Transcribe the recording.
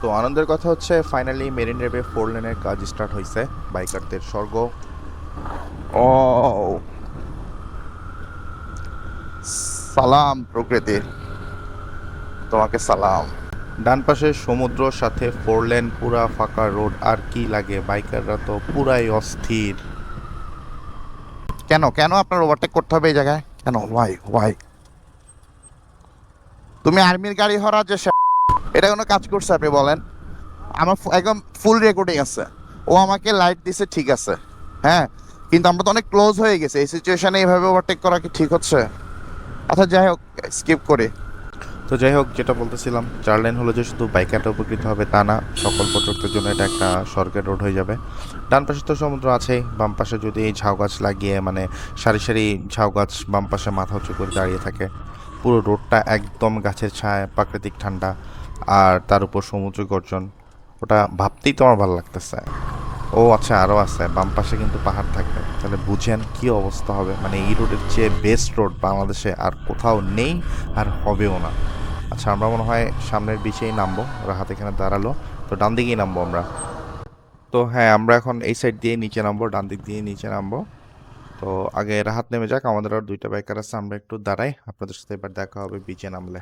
তো আনন্দের কথা হচ্ছে ফাইনালি মেরিন ড্রাইভে ফোর লেনের কাজ স্টার্ট হয়েছে বাইকারদের স্বর্গ। ও সালাম প্রকৃতির তোমাকে সালাম। ডান পাশে সমুদ্র, সাথে ফোর লেন পুরা ফাঁকা রোড আর কি লাগে? বাইকাররা তো পুরাই অস্থির। কেন? কেন আপনার ওভারটেক করতে হবে এই জায়গায়? কেন? ওয়াই ওয়াই তুমি আর্মির গাড়ি হরা যে এটা কোনো কাজ করছে, আপনি বলেন। আমার একদম ফুল রেকর্ডিং আছে। ও আমাকে লাইট দিছে, ঠিক আছে। হ্যাঁ কিন্তু আমরা তো অনেক ক্লোজ হয়ে গেছে। এই সিচুয়েশনে এইভাবে ওভারটেক করা কি ঠিক হচ্ছে? আচ্ছা যাই হোক স্কিপ করি। তো যাই হোক, যেটা বলতেছিলাম, চার লাইন হলো যে শুধু বাইকারটা উপকৃত হবে তা না, সকল পর্যটকদের জন্য এটা একটা সরকার রোড হয়ে যাবে। ডান পাশে তো সমুদ্র আছেই বাম পাশে যদি এই ঝাউ গাছ লাগিয়ে মানে সারি সারি ঝাউ গাছ বাম পাশে মাথা উঁচু করে দাঁড়িয়ে থাকে, পুরো রোডটা একদম গাছের ছায়া প্রাকৃতিক ঠান্ডা। আর তার উপর সমুদ্র গর্জন। ওটা ভাবতেই তো আমার ভালো লাগতেছে। ও আচ্ছা আরও আছে। বাম পাশে কিন্তু পাহাড় থাকবে। তাহলে বুঝেন কি অবস্থা হবে। মানে এই রোডের চেয়ে বেস্ট রোড বাংলাদেশে আর কোথাও নেই আর হবেও না। আচ্ছা আমরা মনে হয় সামনের বিচেই নামবো। রাহাত এখানে দাঁড়াল। তো ডান দিকেই নামবো আমরা। তো হ্যাঁ আমরা এখন এই সাইড দিয়ে নিচে নামবো, ডান দিক দিয়ে নিচে নামবো। তো আগে রাহাত নেমে যাক। আমাদের আর দুইটা বাইকার আছে, আমরা একটু দাঁড়াই। আপনাদের সাথে এবার দেখা হবে বিচে নামলে।